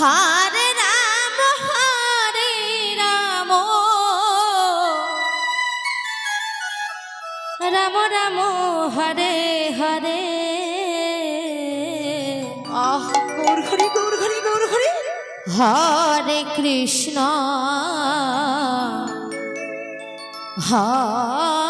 হরে Ram হরে Ram Ram Ram, Hare Hare. আহ Gour Hari Gour Hari Gour Hari হরে Krishna, Hare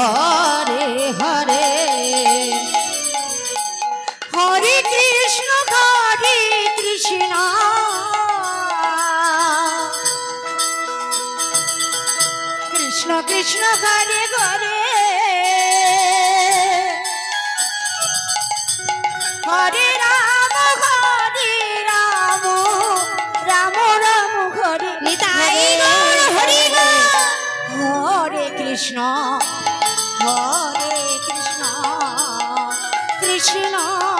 Hare Hare. হরে Krishna হরে Krishna. Krishna Krishna Hare Hare. হরে Ram হরে Ram. Ram Ram হরে। Nitai হরে Krishna. Krishna Krishna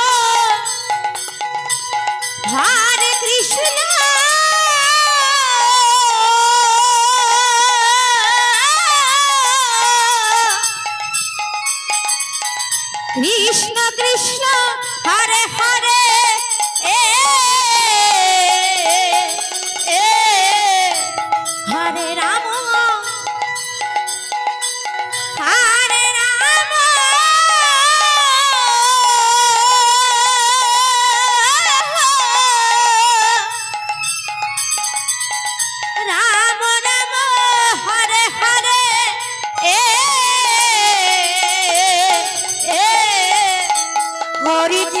Hare Hare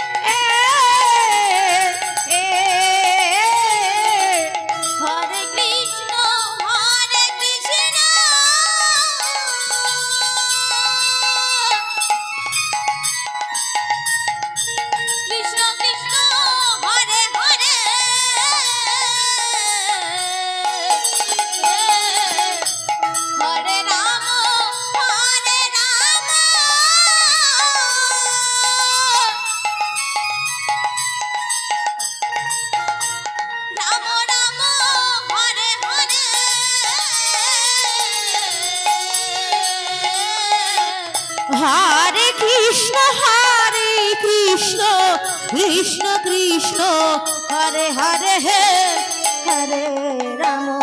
Hare Krishna হরে Krishna Krishna Krishna Hare Hare হে হরে Ram.